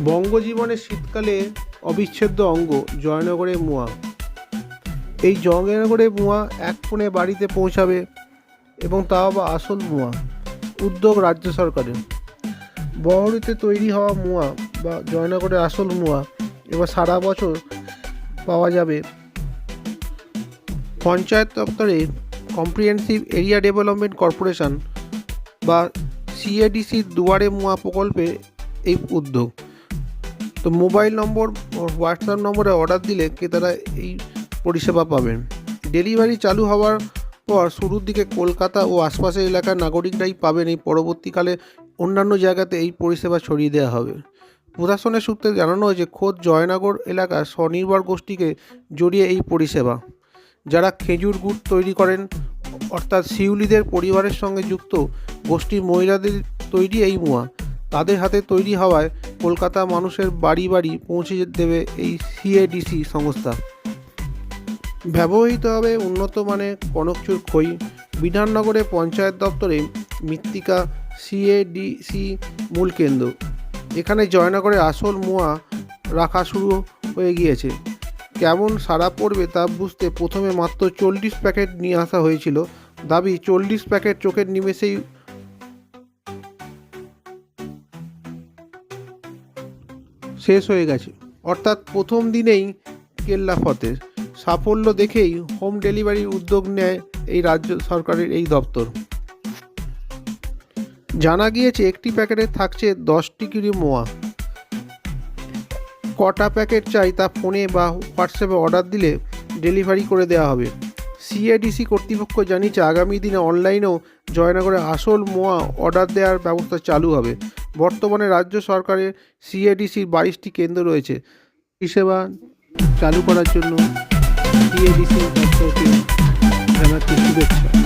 বঙ্গজীবনের শীতকালে অবিচ্ছেদ্য অঙ্গ জয়নগরের মোয়া। এই জয়নগরের মোয়া এক ফোনে বাড়িতে পৌঁছাবে এবং তাও আবার আসল মোয়া, উদ্যোগ রাজ্য সরকারের। বহরিতে তৈরি হওয়া মোয়া বা জয়নগরের আসল মোয়া এবার সারা বছর পাওয়া যাবে। পঞ্চায়েত দপ্তরে কম্প্রিহেন্সিভ এরিয়া ডেভেলপমেন্ট কর্পোরেশন বা সিএডিসির দুয়ারে মোয়া প্রকল্পে এই উদ্যোগ। তো মোবাইল নম্বর হোয়াটসঅ্যাপ নম্বরে অর্ডার দিলে ক্রেতারা এই পরিষেবা পাবেন। ডেলিভারি চালু হওয়ার পর শুরুর দিকে কলকাতা ও আশপাশের এলাকার নাগরিকরাই পাবেন এই পরবর্তীকালে অন্যান্য জায়গাতে এই পরিষেবা ছড়িয়ে দেওয়া হবে। প্রশাসনের সূত্রে জানানো হয়েছে, খোদ জয়নগর এলাকার স্বনির্ভর গোষ্ঠীকে জড়িয়ে এই পরিষেবা। যারা খেজুর গুড় তৈরি করেন, অর্থাৎ শিউলিদের পরিবারের সঙ্গে যুক্ত, গোষ্ঠীর মহিলাদের তৈরি এই মোয়া। তাদের হাতে তৈরি হওয়ায় কলকাতা মানুষের বাড়ি বাড়ি পৌঁছে দেবে এই সিএডিসি সংস্থা। ব্যবহৃত হবে উন্নত মানের কনকচুর খই। বিধাননগরে পঞ্চায়েত দপ্তরে মৃত্তিকা সিএডিসি মূল কেন্দ্র। এখানে জয়নগরে আসল মোয়া রাখা শুরু হয়ে গিয়েছে। কেমন সারা পড়বে তা বুঝতে প্রথমে মাত্র চল্লিশ প্যাকেট নিয়ে আসা হয়েছিল। দাবি, চল্লিশ প্যাকেট চোখের নিমেষেই শেষ হয়ে গেছে। অর্থাৎ প্রথম দিনেই কেল্লা ফতের। সাফল্য দেখেই হোম ডেলিভারির উদ্যোগ নেয় এই রাজ্য সরকারের এই দপ্তর। জানা গিয়েছে, একটি প্যাকেটে থাকছে দশটি কিলো মোয়া। কটা প্যাকেট চাই তা ফোনে বা হোয়াটসঅ্যাপে অর্ডার দিলে ডেলিভারি করে দেওয়া হবে। সিএডিসি কর্তৃপক্ষ জানিয়েছে, আগামী দিনে অনলাইনেও জয়নগরে আসল মোয়া অর্ডার দেওয়ার ব্যবস্থা চালু হবে। বর্তমানে রাজ্য সরকারের সিএডিসির বাইশটি কেন্দ্র রয়েছে। পরিষেবা চালু করার জন্য সিএডিসির শুভেচ্ছা।